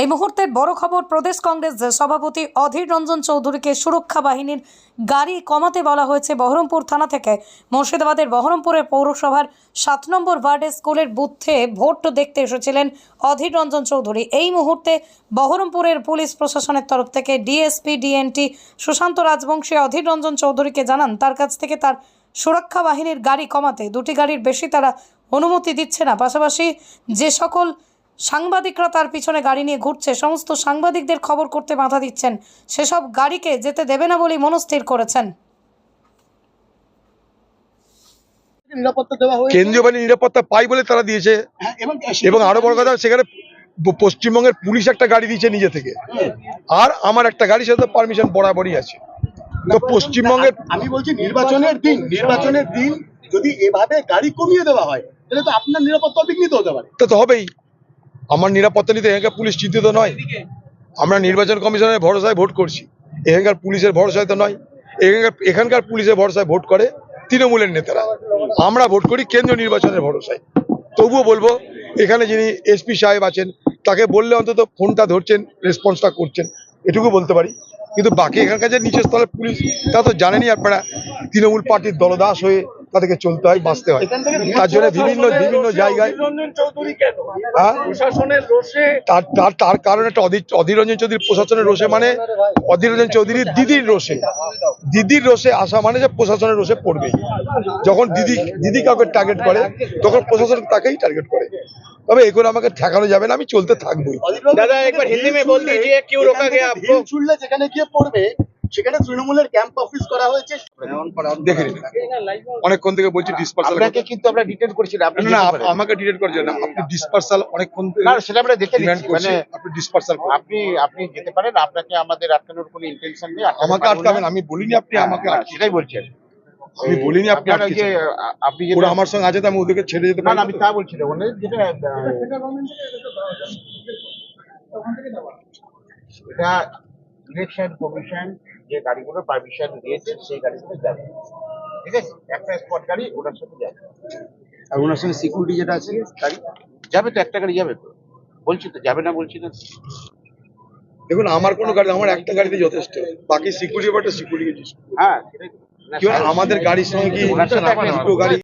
এই মুহূর্তের বড় খবর, প্রদেশ কংগ্রেস সভাপতি অধীর রঞ্জন চৌধুরীকে সুরক্ষা বাহিনীর গাড়ি কমাতে বলা হয়েছে বহরমপুর থানা থেকে। মুর্শিদাবাদের বহরমপুরের পৌরসভার সাত নম্বর ওয়ার্ডের স্কুলের বুথে ভোট দেখতে এসেছিলেন অধীর রঞ্জন চৌধুরী। এই মুহূর্তে বহরমপুরের পুলিশ প্রশাসনের তরফ থেকে ডিএসপি, ডিএনটি সুশান্ত রাজবংশী অধীর রঞ্জন চৌধুরীকে জানান, তার কাছ থেকে তার সুরক্ষা বাহিনীর গাড়ি কমাতে দুটি গাড়ির বেশি তারা অনুমতি দিচ্ছে না। পাশাপাশি যে সকল সাংবাদিকরা তার পিছনে গাড়ি নিয়ে ঘুরছে। সমস্ত সাংবাদিকদের খবর করতে বাধা দিচ্ছেন। সেসব গাড়িকে যেতে দেবে না বলেই মনস্থির করেছেন। নিরাপত্তা কেন্দ্রীয় বাহিনী নিরাপত্তা পাই বলে তারা দিয়েছে। হ্যাঁ, এবং আরও বড় কথা সেখানে পশ্চিমবঙ্গের পুলিশ একটা গাড়ি দিয়েছে নিজে থেকে। আর আমার একটা গাড়ি সাথে পারমিশন বরাবরই আছে। তো পশ্চিমবঙ্গের আমি বলছি নির্বাচনের দিন নির্বাচনের দিন যদি এভাবে গাড়ি কমিয়ে দেওয়া হয় তাহলে তো আপনার নিরাপত্তা বিঘ্নিত হতে পারে। তো হবেই। আমার নিরাপত্তা নিতে এখানকার পুলিশ চিন্তিত নয়। আমরা নির্বাচন কমিশনের ভরসায় ভোট করছি। এখানকার পুলিশের ভরসায় তো নয়। এখানকার এখানকার পুলিশের ভরসায় ভোট করে তৃণমূলের নেতারা। আমরা ভোট করি কেন্দ্রীয় নির্বাচনের ভরসায়। তবুও বলব, এখানে যিনি এসপি সাহেব আছেন, তাকে বললে অন্তত ফোনটা ধরছেন, রেসপন্সটা করছেন, এটুকু বলতে পারি। কিন্তু বাকি এখানকার যে নিচের স্তরের পুলিশ, তা তো জানেনই আপনারা। তৃণমূল পার্টির দলদাস হয়ে তাদেরকে চলতে হয় বাঁচতে হয়। তার জন্য বিভিন্ন বিভিন্ন জায়গায় হ্যাঁ? তার তার কারণে অধীরঞ্জন চৌধুরী প্রশাসনের রোষে মানে অধীরঞ্জন চৌধুরীর দিদির রোষে। দিদির রোষে আসা মানে যে প্রশাসনের রোষে পড়বে যখন দিদি দিদি কাউকে টার্গেট করে তখন প্রশাসন তাকেই টার্গেট করে। তবে এগুলো আমাকে ঠেকানো যাবে না আমি চলতে থাকব দাদা একবার হিন্দি মে বল দিজিয়ে কিউ রোকা গয়া আপকো যেখানে গিয়ে পড়বে সেখানে তৃণমূলের ক্যাম্প অফিস করা হয়েছে। দেখে অনেকক্ষণ থেকে বলছি ডিসপার্সাল আপনাকে কিন্তু আমরা ডিটেন করেছিলাম আপনি না আমাকে ডিটেক্ট করছেন না। আপনি ডিসপার্সাল অনেকক্ষণ থেকে না সেটা আমরা দেখে নিচ্ছি মানে আপনি ডিসপার্সাল আপনি আপনি যেতে পারেন আপনাকে আমাদের আটকানোর কোনো ইন্টেনশন নেই আমাকে আটকাবেন আমি বলিনি আপনি আমাকে হ্যাঁ, সেটাই বলছেন আমি। বলিনি আপনি আপনি ওরা আমার সঙ্গে আছে তো আমি ওদেরকে ছেড়ে যেতে পারি। আমি তা বলছি না যেটা আহ, এটা ইলেকশন কমিশন যে গাড়িগুলো পারমিশন দিয়েছে সেই গাড়িগুলো যাবে। ঠিক আছে? একটা স্পট গাড়ি ওনার সাথে যাবে। আর ওনার সঙ্গে সিকিউরিটি যেটা আছে গাড়ি? যাবে তো একটা গাড়ি যাবে তো। বলছি তো যাবে না বলছি না? দেখুন আমার কোনো গাড়ি আমার একটা গাড়িতে যথেষ্ট। বাকি সিকিউরিটি ব্যাপারটা সিকিউরিটি হ্যাঁ আমাদের গাড়ির সঙ্গে কি দুটো গাড়ি?